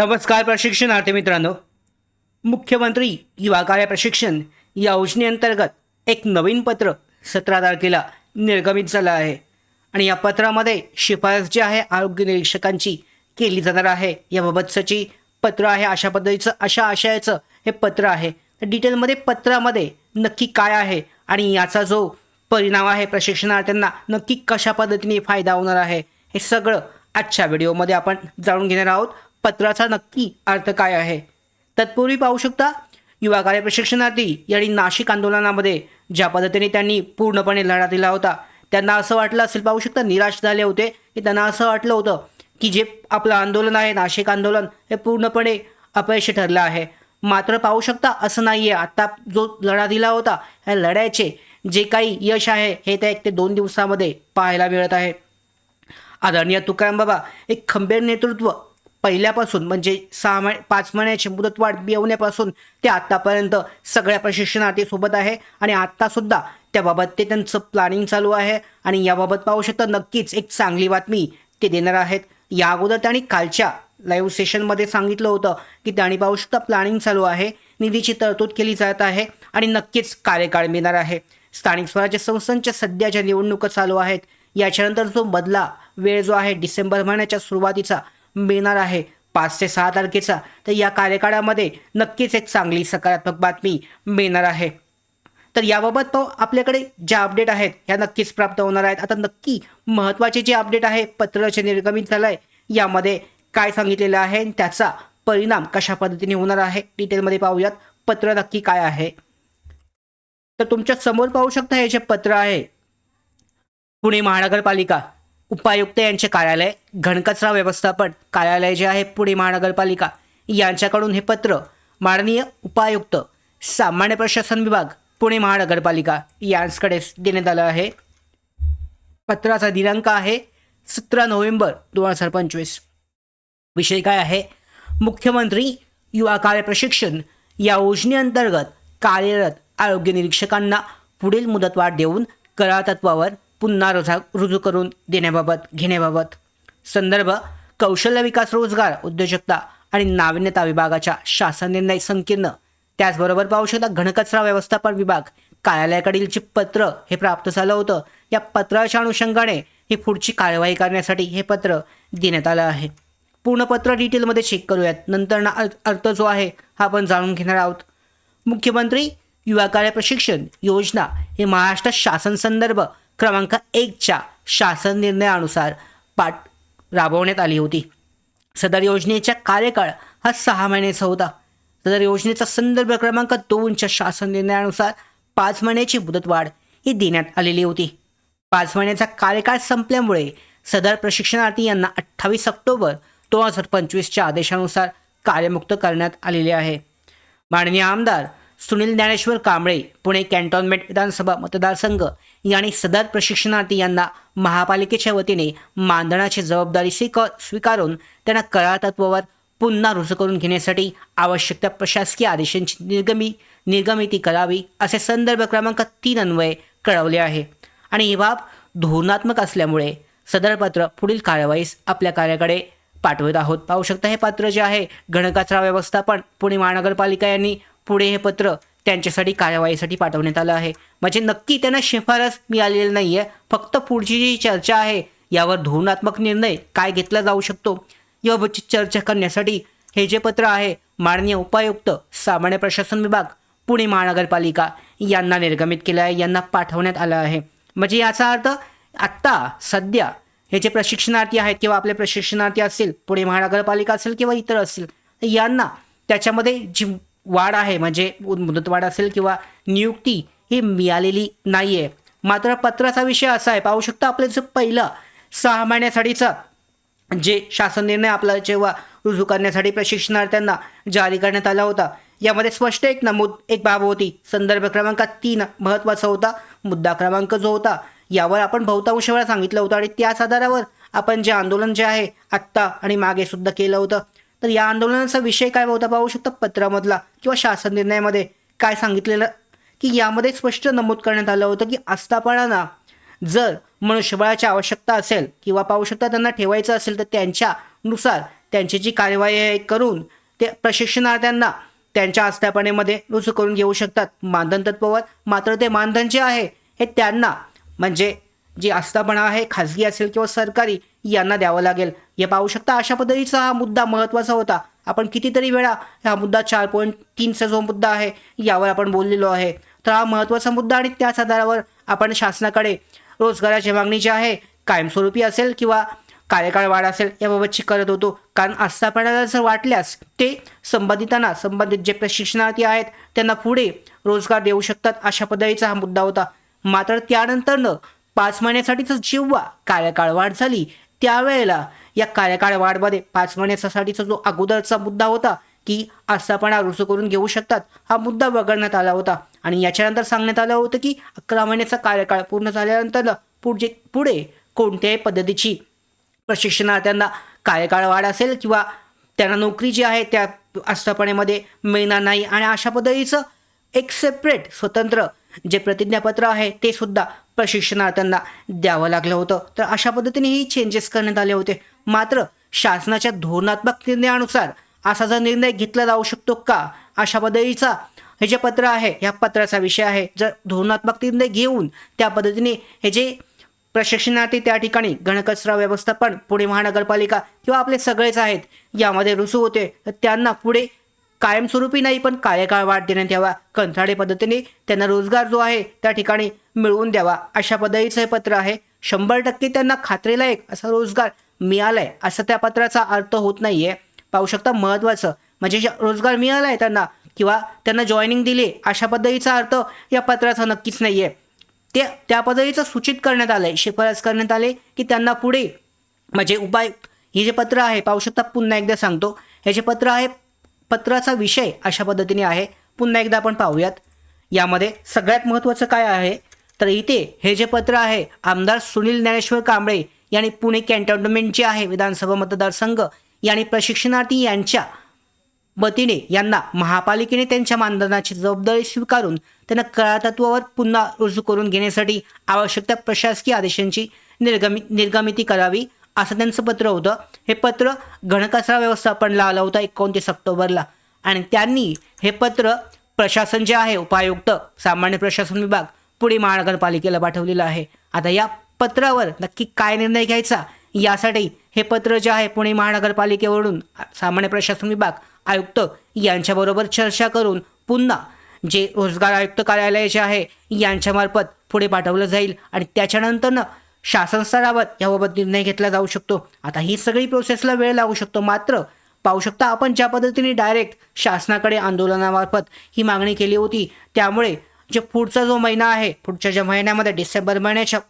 नमस्कार प्रशिक्षणार्थी मित्रांनो. मुख्यमंत्री युवा कार्य प्रशिक्षण या योजनेअंतर्गत एक नवीन पत्र सतरा तारखेला निर्गमित झालं आहे. आणि या पत्रामध्ये शिफारस जी आहे आरोग्य निरीक्षकांची केली जाणार आहे. याबाबतचं पत्र आहे अशा पद्धतीचं अशा आशयाचं हे पत्र आहे. तर डिटेलमध्ये पत्रामध्ये नक्की काय आहे आणि याचा जो परिणाम आहे प्रशिक्षणार्थ्यांना नक्की कशा पद्धतीने फायदा होणार आहे हे सगळं आजच्या व्हिडिओमध्ये आपण जाणून घेणार आहोत. पत्राचा नक्की अर्थ काय आहे? तत्पूर्वी पाहू शकता युवा कार्य प्रशिक्षणार्थी यांनी नाशिक आंदोलनामध्ये ज्या पद्धतीने त्यांनी पूर्णपणे लढा दिला होता त्यांना असं वाटलं असेल पाहू शकता निराश झाले होते की त्यांना असं वाटलं होतं की जे आपलं आंदोलन आहे नाशिक आंदोलन हे पूर्णपणे अपयशी ठरलं आहे. मात्र पाहू शकता असं नाही आहे आत्ता जो लढा दिला होता ह्या लढ्याचे जे काही यश आहे हे त्या एक ते दोन दिवसामध्ये पाहायला मिळत आहे. आदरणीय तुकाराम बाबा एक खंबीर नेतृत्व पहिल्यापासून म्हणजे सहा महिने पाच महिन्याची मुदतवाढ मिळवण्यापासून ते आत्तापर्यंत सगळ्या प्रशिक्षणार्थीसोबत आहे आणि आत्तासुद्धा त्याबाबत ते त्यांचं प्लॅनिंग चालू आहे आणि याबाबत पाहू शकता नक्कीच एक चांगली बातमी ते देणार आहेत. या अगोदर त्यांनी कालच्या लाईव्ह सेशनमध्ये सांगितलं होतं की त्यांनी पाहू शकता प्लॅनिंग चालू आहे निधीची तरतूद केली जात आहे आणि नक्कीच कार्यकाळ मिळणार आहे. स्थानिक स्वराज्य संस्थांच्या सध्याच्या निवडणुका चालू आहेत. याच्यानंतर जो बदला वेळ जो आहे डिसेंबर महिन्याच्या सुरुवातीचा मिळणार आहे. पाच ते सहा तारखेचा. तर या कार्यकाळामध्ये नक्कीच एक चांगली सकारात्मक बातमी मिळणार आहे. तर याबाबत तो आपल्याकडे ज्या अपडेट आहेत ह्या नक्कीच प्राप्त होणार आहेत. आता नक्की महत्त्वाचे जे अपडेट आहे पत्ररचे निर्गमित झालं आहे यामध्ये काय सांगितलेलं आहे आणि त्याचा परिणाम कशा पद्धतीने होणार आहे डिटेलमध्ये पाहूयात. पत्र नक्की काय आहे? तर तुमच्यासमोर पाहू शकता हे जे पत्र आहे पुणे महानगरपालिका. उपायुक्त यांचे कार्यालय घनकचरा व्यवस्थापन कार्यालय जे आहे पुणे महानगरपालिका यांच्याकडून हे पत्र माननीय उपायुक्त सामान्य प्रशासन विभाग पुणे महानगरपालिका यांचकडे देण्यात आलं आहे. पत्राचा दिनांक आहे सतरा नोव्हेंबर दोन हजार पंचवीस. विषय काय आहे? मुख्यमंत्री युवा कार्य प्रशिक्षण या योजनेअंतर्गत कार्यरत आरोग्य निरीक्षकांना पुढील मुदतवाढ देऊन करार तत्वावर पुन्हा रुजा रुजू करून देण्याबाबत घेण्याबाबत. संदर्भ कौशल्य विकास रोजगार उद्योजकता आणि नाविन्यता विभागाच्या शासन निर्णय संकीर्ण. त्याचबरोबर पाहू शकता घनकचरा व्यवस्थापन विभाग कार्यालयाकडील जे पत्र हे प्राप्त झालं होतं या पत्राच्या अनुषंगाने ही पुढची कार्यवाही करण्यासाठी हे पत्र देण्यात आलं आहे. पूर्ण पत्र डिटेलमध्ये चेक करूयात. नंतर ना अर्थ- अर्थ जो आहे हा आपण जाणून घेणार आहोत. मुख्यमंत्री युवा कार्य प्रशिक्षण योजना हे महाराष्ट्र शासन संदर्भ क्रमांक एकच्या शासन निर्णयानुसार पाठ राबवण्यात आली होती. सदर योजनेचा कार्यकाळ हा सहा महिन्याचा होता. सदर योजनेचा संदर्भ क्रमांक दोनच्या शासन निर्णयानुसार पाच महिन्याची मुदतवाढ ही देण्यात आलेली होती. पाच महिन्याचा कार्यकाळ संपल्यामुळे सदर प्रशिक्षणार्थी यांना अठ्ठावीस ऑक्टोबर दोन हजार पंचवीसच्या आदेशानुसार कार्यमुक्त करण्यात आलेले आहे. माननीय आमदार सुनील ज्ञानेश्वर कांबळे पुणे कॅन्टोन्मेंट विधानसभा मतदारसंघ यांनी सदर प्रशिक्षणार्थी यांना महापालिकेच्या वतीने मानधनाची जबाबदारी स्वीक स्वीकारून त्यांना करार तत्वावर पुन्हा रुजू करून घेण्यासाठी आवश्यक त्या प्रशासकीय आदेशांची निर्गमी निर्गमिती करावी असे संदर्भ क्रमांक तीन अन्वये कळवले आहे. आणि ही बाब धोरणात्मक असल्यामुळे सदर पत्र पुढील कार्यवाहीस आपल्या कार्याकडे पाठवत आहोत. पाहू शकता हे पत्र जे आहे घनकचरा व्यवस्थापन पुणे महानगरपालिका यांनी पुढे हे पत्र त्यांच्यासाठी कार्यवाहीसाठी पाठवण्यात आलं आहे. म्हणजे नक्की त्यांना शिफारस मिळालेली नाही आहे फक्त पुढची जी चर्चा आहे यावर धोरणात्मक निर्णय काय घेतला जाऊ शकतो? याबाबतची चर्चा करण्यासाठी हे जे पत्र आहे माननीय उपायुक्त सामान्य प्रशासन विभाग पुणे महानगरपालिका यांना निर्गमित केलं आहे यांना पाठवण्यात आलं आहे. म्हणजे याचा अर्थ आत्ता सध्या हे जे प्रशिक्षणार्थी आहेत किंवा आपले प्रशिक्षणार्थी असतील पुणे महानगरपालिका असेल किंवा इतर असतील तर यांना त्याच्यामध्ये जी वाढ आहे म्हणजे मुदतवाढ असेल किंवा नियुक्ती ही मिळालेली नाही आहे मात्र पत्राचा विषय असा आहे पाहू शकता आपलं जो पहिलं सहा महिन्यासाठीचा जे शासन निर्णय आपला जेव्हा रुजू करण्यासाठी प्रशिक्षणार्थ्यांना जारी करण्यात आला होता यामध्ये स्पष्ट एक नमूद एक बाब होती. संदर्भ क्रमांक तीन महत्त्वाचा होता मुद्दा क्रमांक जो होता यावर आपण बहुतांश वेळा सांगितलं होतं आणि त्याच आधारावर आपण जे आंदोलन जे आहे आत्ता आणि मागे सुद्धा केलं होतं. तर या आंदोलनाचा विषय काय होता पाहू शकता पत्रामधला किंवा शासन निर्णयामध्ये. काय सांगितलेलं? की यामध्ये स्पष्ट नमूद करण्यात आलं होतं की आस्थापनांना जर मनुष्यबळाची आवश्यकता असेल किंवा पाहू शकता त्यांना ठेवायचं असेल तर त्यांच्यानुसार त्यांची जी कार्यवाही आहे करून ते प्रशिक्षणार्थ्यांना त्यांच्या आस्थापनेमध्ये रुजू करून घेऊ शकतात. मानधन तत्वावर मात्र ते मानधन जे आहे. हे त्यांना म्हणजे जी आस्थापना आहे खाजगी असेल किंवा सरकारी यांना द्यावं लागेल. हे पाहू शकता अशा पद्धतीचा हा मुद्दा महत्त्वाचा होता. आपण कितीतरी वेळा हा मुद्दा चार पॉईंट तीनचा जो मुद्दा आहे यावर आपण बोललेलो आहे. तर हा महत्त्वाचा मुद्दा आणि त्याच आधारावर आपण शासनाकडे रोजगाराची मागणी जी आहे कायमस्वरूपी असेल किंवा कार्यकाळ वाढ असेल याबाबतची करत होतो. कारण आस्थापनाला जर वाटल्यास ते संबंधितांना संबंधित जे प्रशिक्षणार्थी आहेत त्यांना पुढे रोजगार देऊ शकतात अशा पद्धतीचा हा मुद्दा होता. मात्र त्यानंतरनं पाच महिन्यासाठीच जेव्हा कार्यकाळ वाढ झाली त्यावेळेला या कार्यकाळ वाढमध्ये पाच महिन्यासाठीचा जो अगोदरचा मुद्दा होता की आस्थापना रुजू करून घेऊ शकतात हा मुद्दा वगळण्यात आला होता. आणि याच्यानंतर सांगण्यात आलं होतं की अकरा महिन्याचा कार्यकाळ पूर्ण झाल्यानंतर पुढे पुढे कोणत्याही पद्धतीची प्रशिक्षणार्थ्यांना कार्यकाळ वाढ असेल किंवा त्यांना नोकरी जी आहे त्या आस्थापनेमध्ये मिळणार नाही. आणि अशा पद्धतीचं एक सेपरेट स्वतंत्र जे प्रतिज्ञापत्र आहे ते सुद्धा प्रशिक्षणार्थ्यांना द्यावं लागलं होतं. तर अशा पद्धतीने ही चेंजेस करण्यात आले होते. मात्र शासनाच्या धोरणात्मक निर्णयानुसार असा जर निर्णय घेतला जाऊ शकतो का? अशा पद्धतीचा हे जे पत्र आहे या पत्राचा विषय आहे. जर धोरणात्मक निर्णय घेऊन त्या पद्धतीने हे जे प्रशिक्षणार्थी त्या ठिकाणी घनकचरा व्यवस्थापन पुणे महानगरपालिका किंवा आपले सगळेच आहेत यामध्ये रुजू होते तर त्यांना पुढे कायमस्वरूपी नाही पण कार्यकाळ वाढ देण्यात यावा. कंत्राडी पद्धतीने त्यांना रोजगार जो आहे त्या ठिकाणी मिळवून द्यावा. अशा पद्धतीचं हे पत्र आहे. शंभर टक्के त्यांना खात्रीलायक असा रोजगार मिळालाय. असं त्या पत्राचा अर्थ होत नाहीये. पाहू शकता महत्त्वाचं. म्हणजे रोजगार मिळालाय त्यांना किंवा त्यांना जॉईनिंग दिली अशा पद्धतीचा अर्थ या पत्राचा नक्कीच नाहीये. ते त्या पद्धतीचं सूचित करण्यात आलंय. शिफारस करण्यात आले की त्यांना पुढे म्हणजे उपाय हे जे पत्र आहे पाहू शकता पुन्हा एकदा सांगतो. हे जे पत्र आहे पत्राचा विषय अशा पद्धतीने आहे. पुन्हा एकदा आपण पाहूयात. यामध्ये सगळ्यात महत्त्वाचं काय आहे? तर इथे हे जे पत्र आहे आमदार सुनील ज्ञानेश्वर कांबळे यांनी पुणे कॅन्टोन्मेंट जे आहे विधानसभा मतदारसंघ. यांनी प्रशिक्षणार्थी यांच्या वतीने यांना महापालिकेने त्यांच्या मानधनाची जबाबदारी स्वीकारून त्यांना कळातत्वावर पुन्हा रुजू करून घेण्यासाठी आवश्यक त्या प्रशासकीय आदेशांची निर्गमी निर्गमिती करावी असं त्यांचं पत्र होतं. हे पत्र घनकचरा व्यवस्थापनला आलं होतं एकोणतीस ऑक्टोबरला आणि त्यांनी हे पत्र प्रशासन जे आहे उपायुक्त सामान्य प्रशासन विभाग पुणे महानगरपालिकेला पाठवलेलं आहे. आता या पत्रावर नक्की काय निर्णय घ्यायचा? यासाठी हे पत्र जे आहे पुणे महानगरपालिकेवरून सामान्य प्रशासन विभाग आयुक्त यांच्याबरोबर चर्चा करून पुन्हा जे रोजगार आयुक्त कार्यालय जे आहे यांच्यामार्फत पुढे पाठवलं जाईल आणि त्याच्यानंतरनं शासन स्तरावर याबाबत निर्णय घेतला जाऊ शकतो. आता ही सगळी प्रोसेसला वेळ लागू शकतो. मात्र पाहू शकता आपण ज्या पद्धतीने डायरेक्ट शासनाकडे आंदोलनामार्फत ही मागणी केली होती त्यामुळे जे पुढचा जो महिना आहे पुढच्या ज्या महिन्यामध्ये डिसेंबर महिन्याच्या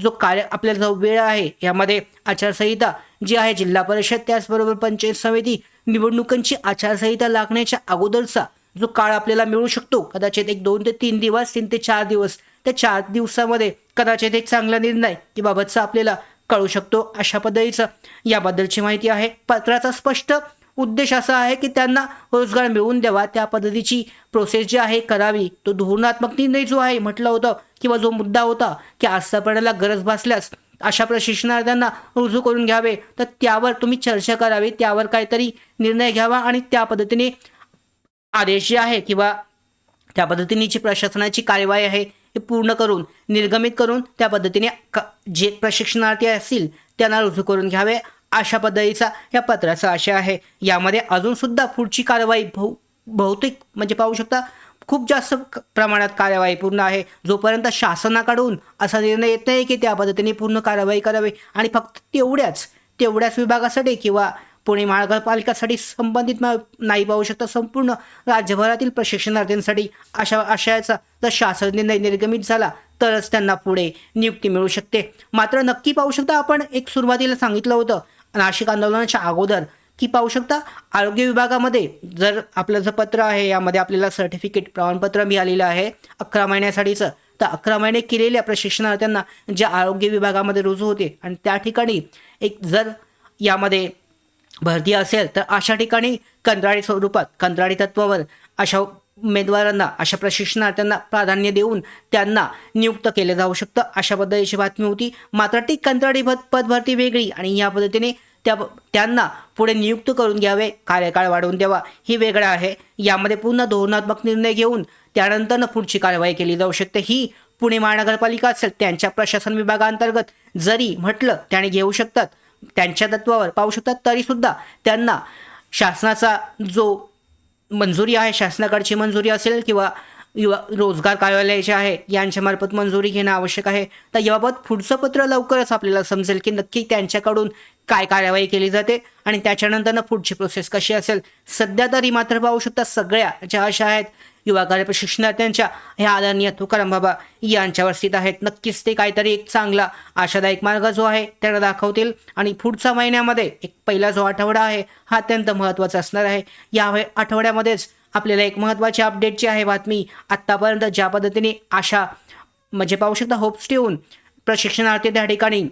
जो कार्य आपल्याला जो वेळ आहे यामध्ये आचारसंहिता जी आहे जिल्हा परिषद त्याचबरोबर पंचायत समिती निवडणुकांची आचारसंहिता लागण्याच्या अगोदरचा जो काळ आपल्याला मिळू शकतो कदाचित एक दोन ते तीन दिवस तीन ते चार दिवस त्या चार दिवसामध्ये कदाचित एक चांगला निर्णय की बाबतचा आपल्याला कळू शकतो अशा पद्धतीचं याबद्दलची माहिती आहे. पत्राचा स्पष्ट उद्देश असा आहे की त्यांना रोजगार मिळवून द्यावा. त्या पद्धतीची प्रोसेस जी आहे करावी. तो धोरणात्मक निर्णय जो आहे म्हटलं होतं किंवा जो मुद्दा होता की आस्थापनाला गरज भासल्यास अशा प्रशिक्षणार्थ्यांना रुजू करून घ्यावे. तर त्यावर तुम्ही चर्चा करावी. त्यावर काहीतरी निर्णय घ्यावा आणि त्या पद्धतीने आदेश जे आहे किंवा त्या पद्धतीने जी प्रशासनाची कार्यवाही आहे हे पूर्ण करून निर्गमित करून त्या पद्धतीने क जे प्रशिक्षणार्थी असतील त्यांना रुजू करून घ्यावे. अशा पद्धतीचा या पत्राचा आशय आहे. यामध्ये अजूनसुद्धा पुढची कारवाई भौ बहुतेक म्हणजे पाहू शकता खूप जास्त क- प्रमाणात कार्यवाही पूर्ण आहे. जोपर्यंत शासनाकडून असा निर्णय येत नाही की त्या पद्धतीने पूर्ण कारवाई करावी आणि फक्त तेवढ्याच तेवढ्याच विभागासाठी किंवा पुणे महानगरपालिकासाठी संबंधित मा- नाही पाहू शकता संपूर्ण राज्यभरातील प्रशिक्षणार्थींसाठी अशा आशयाचा जर शासन निर्णय निर्गमित झाला तरच त्यांना पुढे नियुक्ती मिळू शकते. मात्र नक्की पाहू शकता आपण एक सुरुवातीला सांगितलं होतं नाशिक आंदोलनाच्या अगोदर की पाहू शकता आरोग्य विभागामध्ये जर आपलं जर पत्र आहे यामध्ये आपल्याला सर्टिफिकेट प्रमाणपत्र मिळालेलं आहे अकरा महिन्यासाठीचं. तर अकरा महिने केलेल्या प्रशिक्षणार्थ्यांना जे आरोग्य विभागामध्ये रुजू होते आणि त्या ठिकाणी एक जर यामध्ये भरती असेल तर अशा ठिकाणी कंत्राळी स्वरूपात कंत्राटी तत्वावर अशा उमेदवारांना अशा प्रशिक्षणार्थ्यांना प्राधान्य देऊन त्यांना नियुक्त केलं जाऊ शकतं. अशा पद्धतीची बातमी होती. मात्र ती कंत्राटी पद पदभरती वेगळी आणि या पद्धतीने त्या त्यांना पुढे नियुक्त करून घ्यावे कार्यकाळ वाढवून द्यावा ही वेगळं आहे. यामध्ये पुन्हा धोरणात्मक निर्णय घेऊन त्यानंतरनं पुढची कारवाई केली जाऊ शकते. ही पुणे महानगरपालिका असेल त्यांच्या प्रशासन विभागांतर्गत जरी म्हटलं त्याने घेऊ शकतात त्यांच्या तत्वावर पाहू शकतात तरीसुद्धा त्यांना शासनाचा जो मंजुरी आहे शासनाकडची मंजुरी असेल किंवा युवा रोजगार कार्यालयाचे आहे. यांच्यामार्फत मंजुरी घेणं आवश्यक आहे. तर याबाबत पुढचं पत्र लवकरच आपल्याला समजेल की नक्की त्यांच्याकडून काय कार्यवाही केली जाते आणि त्याच्यानंतरनं पुढची प्रोसेस कशी असेल. सध्या तरी मात्र पाहू शकता सगळ्या ज्या अशा आहेत युवा कार्य प्रशिक्षणार्थ्यांच्या ह्या आदरणीय तुकाराम बाबा यांच्यावर स्थित आहेत. नक्कीच ते काहीतरी एक चांगला आशादायक मार्ग जो आहे त्याला दाखवतील. आणि पुढच्या महिन्यामध्ये एक पहिला जो आठवडा आहे हा अत्यंत महत्त्वाचा असणार आहे. या आठवड्यामध्येच आपल्याला एक महत्त्वाची अपडेटची आहे बातमी. आत्तापर्यंत ज्या पद्धतीने आशा म्हणजे पाहू शकता होप्स ठेवून प्रशिक्षणार्थी त्या ठिकाणी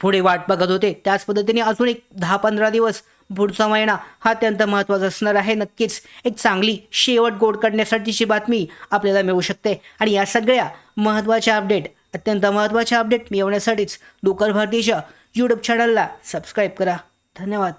पुढे वाट बघत होते. त्याच पद्धतीने अजून एक दहा पंधरा दिवस पुढचा महिना हा अत्यंत महत्त्वाचा असणार आहे. नक्कीच एक चांगली शेवट गोड करण्यासाठीची बातमी आपल्याला मिळू शकते. आणि या सगळ्या महत्त्वाच्या अपडेट अत्यंत महत्त्वाच्या अपडेट मिळवण्यासाठीच डोकर भारतीच्या यूट्यूब चॅनलला सबस्क्राईब करा. धन्यवाद.